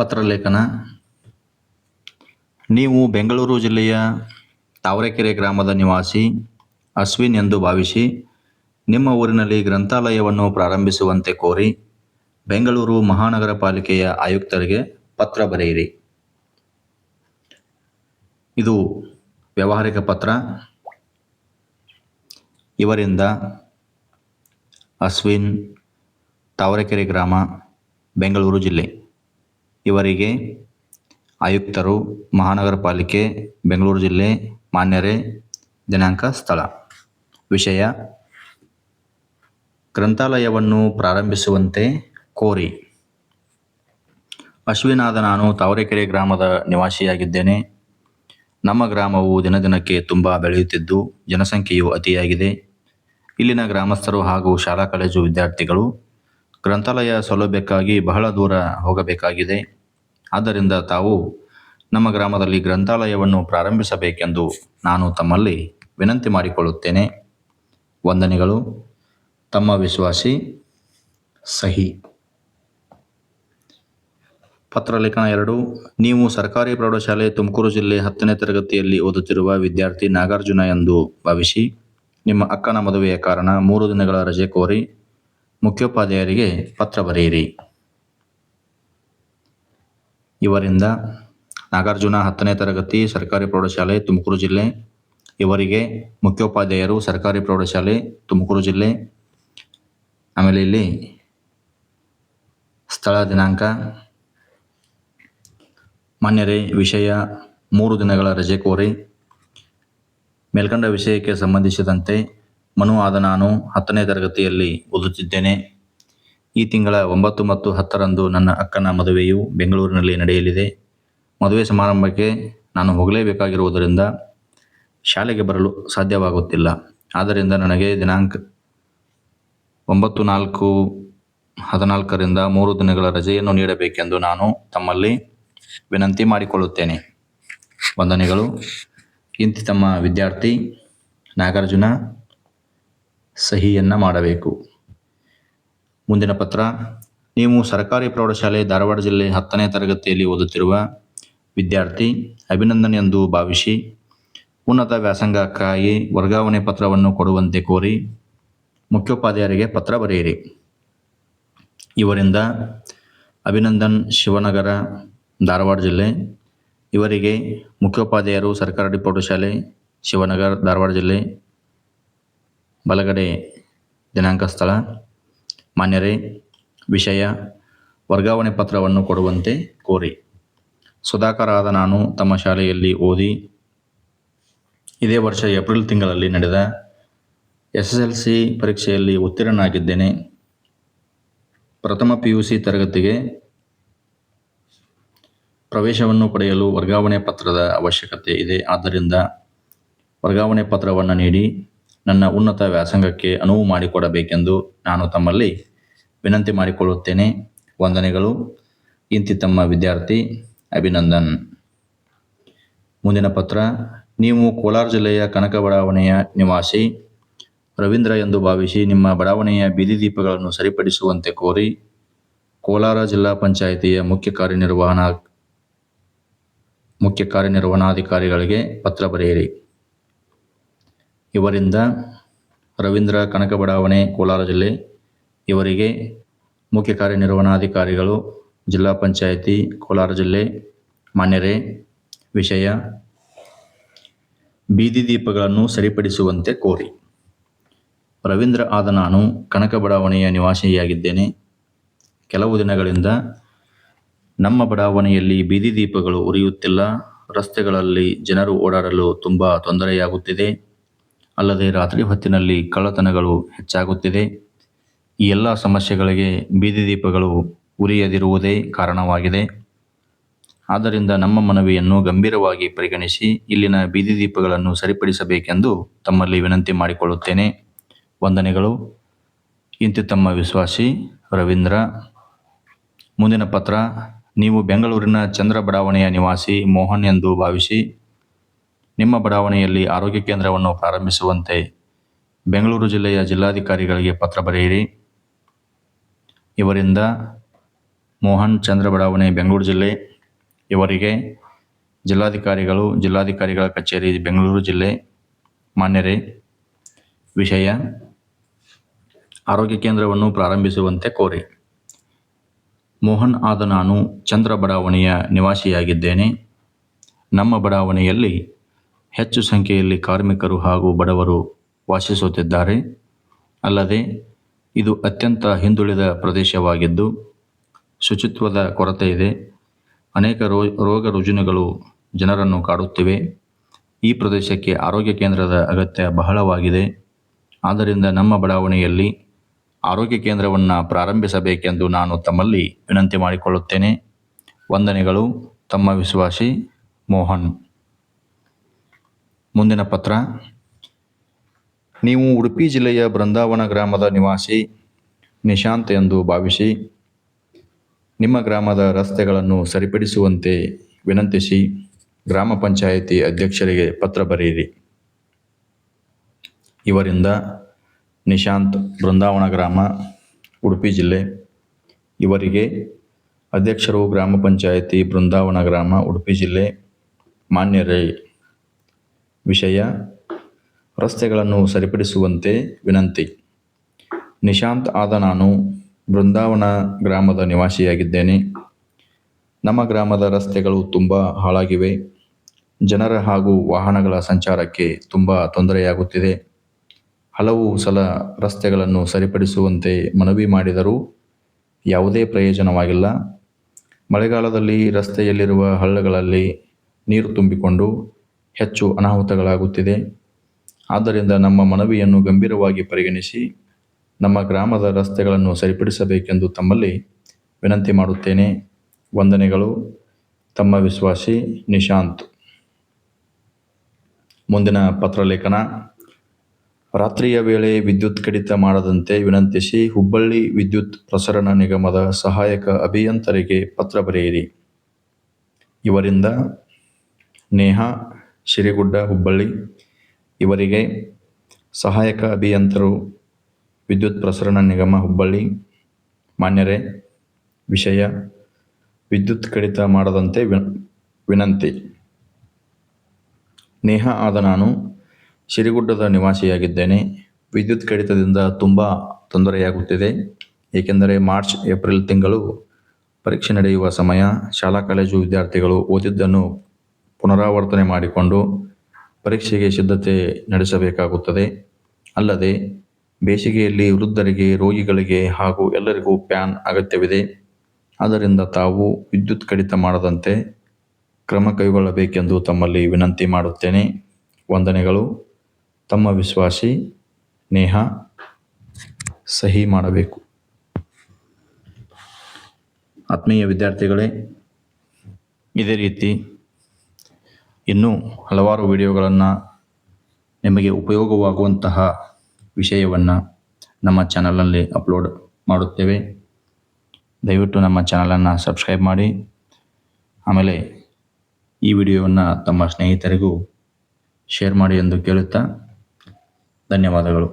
ಪತ್ರಲೇಖನ. ನೀವು ಬೆಂಗಳೂರು ಜಿಲ್ಲೆಯ ತಾವರೆಕೆರೆ ಗ್ರಾಮದ ನಿವಾಸಿ, ಅಶ್ವಿನ್ ಎಂದು ಭಾವಿಸಿ, ನಿಮ್ಮ ಊರಿನಲ್ಲಿ ಗ್ರಂಥಾಲಯವನ್ನು ಪ್ರಾರಂಭಿಸುವಂತೆ ಕೋರಿ, ಬೆಂಗಳೂರು ಮಹಾನಗರ ಪಾಲಿಕೆಯ ಆಯುಕ್ತರಿಗೆ ಪತ್ರ ಬರೆಯಿರಿ. ಇದು ವ್ಯವಹಾರಿಕ ಪತ್ರ. ಇವರಿಂದ ಅಶ್ವಿನ್, ತಾವರೆಕೆರೆ ಗ್ರಾಮ, ಬೆಂಗಳೂರು ಜಿಲ್ಲೆ. ಇವರಿಗೆ ಆಯುಕ್ತರು ಮಹಾನಗರ ಪಾಲಿಕೆ ಬೆಂಗಳೂರು ಜಿಲ್ಲೆ ಮಾನ್ಯರೇ ದಿನಾಂಕ ಸ್ಥಳ. ವಿಷಯ, ಗ್ರಂಥಾಲಯವನ್ನು ಪ್ರಾರಂಭಿಸುವಂತೆ ಕೋರಿ. ಅಶ್ವಿನಾದ ನಾನು ತಾವರೆಕೆರೆ ಗ್ರಾಮದ ನಿವಾಸಿಯಾಗಿದ್ದೇನೆ. ನಮ್ಮ ಗ್ರಾಮವು ದಿನ ದಿನಕ್ಕೆ ತುಂಬ ಬೆಳೆಯುತ್ತಿದ್ದು, ಜನಸಂಖ್ಯೆಯು ಅತಿಯಾಗಿದೆ. ಇಲ್ಲಿನ ಗ್ರಾಮಸ್ಥರು ಹಾಗೂ ಶಾಲಾ, ಕಾಲೇಜು ವಿದ್ಯಾರ್ಥಿಗಳು ಗ್ರಂಥಾಲಯ ಸೌಲಭ್ಯಕ್ಕಾಗಿ ಬಹಳ ದೂರ ಹೋಗಬೇಕಾಗಿದೆ. ಆದ್ದರಿಂದ ತಾವು ನಮ್ಮ ಗ್ರಾಮದಲ್ಲಿ ಗ್ರಂಥಾಲಯವನ್ನು ಪ್ರಾರಂಭಿಸಬೇಕೆಂದು ನಾನು ತಮ್ಮಲ್ಲಿ ವಿನಂತಿ ಮಾಡಿಕೊಳ್ಳುತ್ತೇನೆ. ವಂದನೆಗಳು. ತಮ್ಮ ವಿಶ್ವಾಸಿ, ಸಹಿ. ಪತ್ರ ಲೇಖನ ಎರಡು. ನೀವು ಸರ್ಕಾರಿ ಪ್ರೌಢಶಾಲೆ ತುಮಕೂರು ಜಿಲ್ಲೆ ಹತ್ತನೇ ತರಗತಿಯಲ್ಲಿ ಓದುತ್ತಿರುವ ವಿದ್ಯಾರ್ಥಿ ನಾಗಾರ್ಜುನ ಎಂದು ಭಾವಿಸಿ, ನಿಮ್ಮ ಅಕ್ಕನ ಮದುವೆಯ ಕಾರಣ ಮೂರು ದಿನಗಳ ರಜೆ ಕೋರಿ ಮುಖ್ಯೋಪಾಧ್ಯಾಯರಿಗೆ ಪತ್ರ ಬರೆಯಿರಿ. ಇವರಿಂದ ನಾಗಾರ್ಜುನ ಹತ್ತನೇ ತರಗತಿ ಸರ್ಕಾರಿ ಪ್ರೌಢಶಾಲೆ ತುಮಕೂರು ಜಿಲ್ಲೆ. ಇವರಿಗೆ ಮುಖ್ಯೋಪಾಧ್ಯಾಯರು ಸರ್ಕಾರಿ ಪ್ರೌಢಶಾಲೆ ತುಮಕೂರು ಜಿಲ್ಲೆ. ಆಮೇಲೆ ಇಲ್ಲಿ ಸ್ಥಳ ದಿನಾಂಕ. ಮಾನ್ಯರೇ, ವಿಷಯ ಮೂರು ದಿನಗಳ ರಜೆ ಕೋರಿ. ಮೇಲ್ಕಂಡ ವಿಷಯಕ್ಕೆ ಸಂಬಂಧಿಸಿದಂತೆ ಮನು ಆದ ನಾನು ಹತ್ತನೇ ತರಗತಿಯಲ್ಲಿ ಓದುತ್ತಿದ್ದೇನೆ. ಈ ತಿಂಗಳ ಒಂಬತ್ತು ಮತ್ತು ಹತ್ತರಂದು ನನ್ನ ಅಕ್ಕನ ಮದುವೆಯು ಬೆಂಗಳೂರಿನಲ್ಲಿ ನಡೆಯಲಿದೆ. ಮದುವೆ ಸಮಾರಂಭಕ್ಕೆ ನಾನು ಹೋಗಲೇಬೇಕಾಗಿರುವುದರಿಂದ ಶಾಲೆಗೆ ಬರಲು ಸಾಧ್ಯವಾಗುತ್ತಿಲ್ಲ. ಆದ್ದರಿಂದ ನನಗೆ ದಿನಾಂಕ ಒಂಬತ್ತು ನಾಲ್ಕು ಹದಿನಾಲ್ಕರಿಂದ ಮೂರು ದಿನಗಳ ರಜೆಯನ್ನು ನೀಡಬೇಕೆಂದು ನಾನು ತಮ್ಮಲ್ಲಿ ವಿನಂತಿ ಮಾಡಿಕೊಳ್ಳುತ್ತೇನೆ. ವಂದನೆಗಳು. ಇಂತಿ ತಮ್ಮ ವಿದ್ಯಾರ್ಥಿ ನಾಗಾರ್ಜುನ ಸಹಿಯನ್ನು ಮಾಡಬೇಕು. ಮುಂದಿನ ಪತ್ರ. ನೀವು ಸರ್ಕಾರಿ ಪ್ರೌಢಶಾಲೆ ಧಾರವಾಡ ಜಿಲ್ಲೆ ಹತ್ತನೇ ತರಗತಿಯಲ್ಲಿ ಓದುತ್ತಿರುವ ವಿದ್ಯಾರ್ಥಿ ಅಭಿನಂದನ್ ಎಂದು ಭಾವಿಸಿ ಉನ್ನತ ವ್ಯಾಸಂಗಕ್ಕಾಗಿ ವರ್ಗಾವಣೆ ಪತ್ರವನ್ನು ಕೊಡುವಂತೆ ಕೋರಿ ಮುಖ್ಯೋಪಾಧ್ಯಾಯರಿಗೆ ಪತ್ರ ಬರೆಯಿರಿ. ಇವರಿಂದ ಅಭಿನಂದನ್ ಶಿವನಗರ, ಧಾರವಾಡ ಜಿಲ್ಲೆ, ಇವರಿಗೆ ಮುಖ್ಯೋಪಾಧ್ಯಾಯರು ಸರ್ಕಾರಿ ಪ್ರೌಢಶಾಲೆ, ಶಿವನಗರ, ಧಾರವಾಡ ಜಿಲ್ಲೆ ಬಲಗಡೆ ದಿನಾಂಕ ಸ್ಥಳ, ಮಾನ್ಯರೇ, ವಿಷಯ, ವರ್ಗಾವಣೆ ಪತ್ರವನ್ನು ಕೊಡುವಂತೆ ಕೋರಿ. ಸುಧಾಕರ್ ಆದ ನಾನು ತಮ್ಮ ಶಾಲೆಯಲ್ಲಿ ಓದಿ ಇದೇ ವರ್ಷ ಏಪ್ರಿಲ್ ತಿಂಗಳಲ್ಲಿ ನಡೆದ ಎಸ್ ಎಸ್ ಎಲ್ ಸಿ ಪರೀಕ್ಷೆಯಲ್ಲಿ ಉತ್ತೀರ್ಣನಾಗಿದ್ದೇನೆ. ಪ್ರಥಮ ಪಿ ಯು ಸಿ ತರಗತಿಗೆ ಪ್ರವೇಶವನ್ನು ಪಡೆಯಲು ವರ್ಗಾವಣೆ ಪತ್ರದ ಅವಶ್ಯಕತೆ ಇದೆ. ಆದ್ದರಿಂದ ವರ್ಗಾವಣೆ ಪತ್ರವನ್ನು ನೀಡಿ ನನ್ನ ಉನ್ನತ ವ್ಯಾಸಂಗಕ್ಕೆ ಅನುವು ಮಾಡಿಕೊಡಬೇಕೆಂದು ನಾನು ತಮ್ಮಲ್ಲಿ ವಿನಂತಿ ಮಾಡಿಕೊಳ್ಳುತ್ತೇನೆ. ವಂದನೆಗಳು. ಇಂತಿ ತಮ್ಮ ವಿದ್ಯಾರ್ಥಿ, ಅಭಿನಂದನ್. ಮುಂದಿನ ಪತ್ರ. ನೀವು ಕೋಲಾರ ಜಿಲ್ಲೆಯ ಕನಕ ಬಡಾವಣೆಯ ನಿವಾಸಿ. ರವೀಂದ್ರ ಎಂದು ಭಾವಿಸಿ ನಿಮ್ಮ ಬಡಾವಣೆಯ ಬೀದಿ ದೀಪಗಳನ್ನು ಸರಿಪಡಿಸುವಂತೆ ಕೋರಿ ಕೋಲಾರ ಜಿಲ್ಲಾ ಪಂಚಾಯಿತಿಯ ಮುಖ್ಯ ಕಾರ್ಯನಿರ್ವಹಣಾ ಮುಖ್ಯ ಕಾರ್ಯನಿರ್ವಹಣಾಧಿಕಾರಿಗಳಿಗೆ ಪತ್ರ ಬರೆಯಿರಿ. ಇವರಿಂದ ರವೀಂದ್ರ ಕನಕ ಬಡಾವಣೆ ಕೋಲಾರ ಜಿಲ್ಲೆ. ಇವರಿಗೆ ಮುಖ್ಯ ಕಾರ್ಯನಿರ್ವಹಣಾಧಿಕಾರಿಗಳು, ಜಿಲ್ಲಾ ಪಂಚಾಯಿತಿ, ಕೋಲಾರ ಜಿಲ್ಲೆ. ಮಾನ್ಯರೇ, ವಿಷಯ ಬೀದಿ ದೀಪಗಳನ್ನು ಸರಿಪಡಿಸುವಂತೆ ಕೋರಿ. ರವೀಂದ್ರ ಆದ ನಾನು ಕನಕ ಬಡಾವಣೆಯ ನಿವಾಸಿಯಾಗಿದ್ದೇನೆ. ಕೆಲವು ದಿನಗಳಿಂದ ನಮ್ಮ ಬಡಾವಣೆಯಲ್ಲಿ ಬೀದಿ ದೀಪಗಳು ಉರಿಯುತ್ತಿಲ್ಲ. ರಸ್ತೆಗಳಲ್ಲಿ ಜನರು ಓಡಾಡಲು ತುಂಬ ತೊಂದರೆಯಾಗುತ್ತಿದೆ. ಅಲ್ಲದೆ ರಾತ್ರಿ ಹೊತ್ತಿನಲ್ಲಿ ಕಳ್ಳತನಗಳು ಹೆಚ್ಚಾಗುತ್ತಿದೆ. ಈ ಎಲ್ಲ ಸಮಸ್ಯೆಗಳಿಗೆ ಬೀದಿ ದೀಪಗಳು ಉರಿಯದಿರುವುದೇ ಕಾರಣವಾಗಿದೆ. ಆದ್ದರಿಂದ ನಮ್ಮ ಮನವಿಯನ್ನು ಗಂಭೀರವಾಗಿ ಪರಿಗಣಿಸಿ ಇಲ್ಲಿನ ಬೀದಿ ದೀಪಗಳನ್ನು ಸರಿಪಡಿಸಬೇಕೆಂದು ತಮ್ಮಲ್ಲಿ ವಿನಂತಿ ಮಾಡಿಕೊಳ್ಳುತ್ತೇನೆ. ವಂದನೆಗಳು. ಇಂತಿ ತಮ್ಮ ವಿಶ್ವಾಸಿ, ರವೀಂದ್ರ. ಮುಂದಿನ ಪತ್ರ. ನೀವು ಬೆಂಗಳೂರಿನ ಚಂದ್ರ ಬಡಾವಣೆಯ ನಿವಾಸಿ ಮೋಹನ್ ಎಂದು ಭಾವಿಸಿ ನಿಮ್ಮ ಬಡಾವಣೆಯಲ್ಲಿ ಆರೋಗ್ಯ ಕೇಂದ್ರವನ್ನು ಪ್ರಾರಂಭಿಸುವಂತೆ ಬೆಂಗಳೂರು ಜಿಲ್ಲೆಯ ಜಿಲ್ಲಾಧಿಕಾರಿಗಳಿಗೆ ಪತ್ರ ಬರೆಯಿರಿ. ಇವರಿಂದ ಮೋಹನ್ ಚಂದ್ರ ಬಡಾವಣೆ, ಬೆಂಗಳೂರು ಜಿಲ್ಲೆ. ಇವರಿಗೆ ಜಿಲ್ಲಾಧಿಕಾರಿಗಳು, ಜಿಲ್ಲಾಧಿಕಾರಿಗಳ ಕಚೇರಿ, ಬೆಂಗಳೂರು ಜಿಲ್ಲೆ. ಮಾನ್ಯರೇ, ವಿಷಯ ಆರೋಗ್ಯ ಕೇಂದ್ರವನ್ನು ಪ್ರಾರಂಭಿಸುವಂತೆ ಕೋರಿ. ಮೋಹನ್ ಆದ ನಾನು ಚಂದ್ರ ಬಡಾವಣೆಯ ನಿವಾಸಿಯಾಗಿದ್ದೇನೆ. ನಮ್ಮ ಬಡಾವಣೆಯಲ್ಲಿ ಹೆಚ್ಚು ಸಂಖ್ಯೆಯಲ್ಲಿ ಕಾರ್ಮಿಕರು ಹಾಗೂ ಬಡವರು ವಾಸಿಸುತ್ತಿದ್ದಾರೆ. ಅಲ್ಲದೆ, ಇದು ಅತ್ಯಂತ ಹಿಂದುಳಿದ ಪ್ರದೇಶವಾಗಿದ್ದು, ಶುಚಿತ್ವದ ಕೊರತೆ ಇದೆ. ಅನೇಕ ರೋ, ರೋಗ ರುಜಿನಗಳು ಜನರನ್ನು ಕಾಡುತ್ತಿವೆ. ಈ ಪ್ರದೇಶಕ್ಕೆ ಆರೋಗ್ಯ ಕೇಂದ್ರದ ಅಗತ್ಯ ಬಹಳವಾಗಿದೆ. ಆದ್ದರಿಂದ ನಮ್ಮ ಬಡಾವಣೆಯಲ್ಲಿ ಆರೋಗ್ಯ ಕೇಂದ್ರವನ್ನು ಪ್ರಾರಂಭಿಸಬೇಕೆಂದು ನಾನು ತಮ್ಮಲ್ಲಿ ವಿನಂತಿ ಮಾಡಿಕೊಳ್ಳುತ್ತೇನೆ. ವಂದನೆಗಳು. ತಮ್ಮ ವಿಶ್ವಾಸಿ ಮೋಹನ್. ಮುಂದಿನ ಪತ್ರ. ನೀವು ಉಡುಪಿ ಜಿಲ್ಲೆಯ ಬೃಂದಾವನ ಗ್ರಾಮದ ನಿವಾಸಿ, ನಿಶಾಂತ್ ಎಂದು ಭಾವಿಸಿ, ನಿಮ್ಮ ಗ್ರಾಮದ ರಸ್ತೆಗಳನ್ನು ಸರಿಪಡಿಸುವಂತೆ ವಿನಂತಿಸಿ ಗ್ರಾಮ ಪಂಚಾಯಿತಿ ಅಧ್ಯಕ್ಷರಿಗೆ ಪತ್ರ ಬರೆಯಿರಿ. ಇವರಿಂದ ನಿಶಾಂತ್ ಬೃಂದಾವನ ಗ್ರಾಮ, ಉಡುಪಿ ಜಿಲ್ಲೆ, ಇವರಿಗೆ ಅಧ್ಯಕ್ಷರು ಗ್ರಾಮ ಪಂಚಾಯಿತಿ ಬೃಂದಾವನ ಗ್ರಾಮ, ಉಡುಪಿ ಜಿಲ್ಲೆ ಮಾನ್ಯರೇ ವಿಷಯ, ರಸ್ತೆಗಳನ್ನು ಸರಿಪಡಿಸುವಂತೆ ವಿನಂತಿ. ನಿಶಾಂತ್ ಆದ ನಾನು ಬೃಂದಾವನ ಗ್ರಾಮದ ನಿವಾಸಿಯಾಗಿದ್ದೇನೆ. ನಮ್ಮ ಗ್ರಾಮದ ರಸ್ತೆಗಳು ತುಂಬ ಹಾಳಾಗಿವೆ. ಜನರ ಹಾಗೂ ವಾಹನಗಳ ಸಂಚಾರಕ್ಕೆ ತುಂಬ ತೊಂದರೆಯಾಗುತ್ತಿದೆ. ಹಲವು ಸಲ ರಸ್ತೆಗಳನ್ನು ಸರಿಪಡಿಸುವಂತೆ ಮನವಿ ಮಾಡಿದರೂ ಯಾವುದೇ ಪ್ರಯೋಜನವಾಗಿಲ್ಲ. ಮಳೆಗಾಲದಲ್ಲಿ ರಸ್ತೆಯಲ್ಲಿರುವ ಹಳ್ಳಗಳಲ್ಲಿ ನೀರು ತುಂಬಿಕೊಂಡು ಹೆಚ್ಚು ಅನಾಹುತಗಳಾಗುತ್ತಿದೆ. ಆದ್ದರಿಂದ ನಮ್ಮ ಮನವಿಯನ್ನು ಗಂಭೀರವಾಗಿ ಪರಿಗಣಿಸಿ ನಮ್ಮ ಗ್ರಾಮದ ರಸ್ತೆಗಳನ್ನು ಸರಿಪಡಿಸಬೇಕೆಂದು ತಮ್ಮಲ್ಲಿ ವಿನಂತಿ ಮಾಡುತ್ತೇನೆ. ವಂದನೆಗಳು. ತಮ್ಮ ವಿಶ್ವಾಸಿ ನಿಶಾಂತ್. ಮುಂದಿನ ಪತ್ರಲೇಖನ. ರಾತ್ರಿಯ ವೇಳೆ ವಿದ್ಯುತ್ ಕಡಿತ ಮಾಡದಂತೆ ವಿನಂತಿಸಿ ಹುಬ್ಬಳ್ಳಿ ವಿದ್ಯುತ್ ಪ್ರಸರಣ ನಿಗಮದ ಸಹಾಯಕ ಅಭಿಯಂತರಿಗೆ ಪತ್ರ ಬರೆಯಿರಿ. ಇವರಿಂದ ನೇಹಾ ಶಿರಿಗುಡ್ಡ, ಹುಬ್ಬಳ್ಳಿ. ಇವರಿಗೆ ಸಹಾಯಕ ಅಭಿಯಂತರು ವಿದ್ಯುತ್ ಪ್ರಸರಣ ನಿಗಮ, ಹುಬ್ಬಳ್ಳಿ. ಮಾನ್ಯರೇ, ವಿಷಯ ವಿದ್ಯುತ್ ಕಡಿತ ಮಾಡದಂತೆ ವಿನ, ವಿನಂತಿ. ನೇಹಾ ಆದ ನಾನು ಶಿರಿಗುಡ್ಡದ ನಿವಾಸಿಯಾಗಿದ್ದೇನೆ. ವಿದ್ಯುತ್ ಕಡಿತದಿಂದ ತುಂಬ ತೊಂದರೆಯಾಗುತ್ತಿದೆ. ಏಕೆಂದರೆ ಮಾರ್ಚ್, ಏಪ್ರಿಲ್ ತಿಂಗಳು ಪರೀಕ್ಷೆ ನಡೆಯುವ ಸಮಯ. ಶಾಲಾ, ಕಾಲೇಜು ವಿದ್ಯಾರ್ಥಿಗಳು ಓದಿದ್ದನ್ನು ಪುನರಾವರ್ತನೆ ಮಾಡಿಕೊಂಡು ಪರೀಕ್ಷೆಗೆ ಸಿದ್ಧತೆ ನಡೆಸಬೇಕಾಗುತ್ತದೆ. ಅಲ್ಲದೆ, ಬೇಸಿಗೆಯಲ್ಲಿ ವೃದ್ಧರಿಗೆ, ರೋಗಿಗಳಿಗೆ ಹಾಗೂ ಎಲ್ಲರಿಗೂ ಪ್ಯಾನ್ ಅಗತ್ಯವಿದೆ. ಆದ್ದರಿಂದ ತಾವು ವಿದ್ಯುತ್ ಕಡಿತ ಮಾಡದಂತೆ ಕ್ರಮ ಕೈಗೊಳ್ಳಬೇಕೆಂದು ತಮ್ಮಲ್ಲಿ ವಿನಂತಿ ಮಾಡುತ್ತೇನೆ. ವಂದನೆಗಳು. ತಮ್ಮ ವಿಶ್ವಾಸಿ, ನೇಹ, ಸಹಿ ಮಾಡಬೇಕು. ಆತ್ಮೀಯ ವಿದ್ಯಾರ್ಥಿಗಳೇ, ಇದೇ ರೀತಿ ಇನ್ನೂ ಹಲವಾರು ವಿಡಿಯೋಗಳನ್ನು ನಿಮಗೆ ಉಪಯೋಗವಾಗುವಂತಹ ವಿಷಯವನ್ನು ನಮ್ಮ ಚಾನಲಲ್ಲಿ ಅಪ್ಲೋಡ್ ಮಾಡುತ್ತೇವೆ. ದಯವಿಟ್ಟು ನಮ್ಮ ಚಾನಲನ್ನು ಸಬ್ಸ್ಕ್ರೈಬ್ ಮಾಡಿ. ಆಮೇಲೆ ಈ ವಿಡಿಯೋವನ್ನು ತಮ್ಮ ಸ್ನೇಹಿತರಿಗೂ ಶೇರ್ ಮಾಡಿ ಎಂದು ಕೇಳುತ್ತಾ ಧನ್ಯವಾದಗಳು.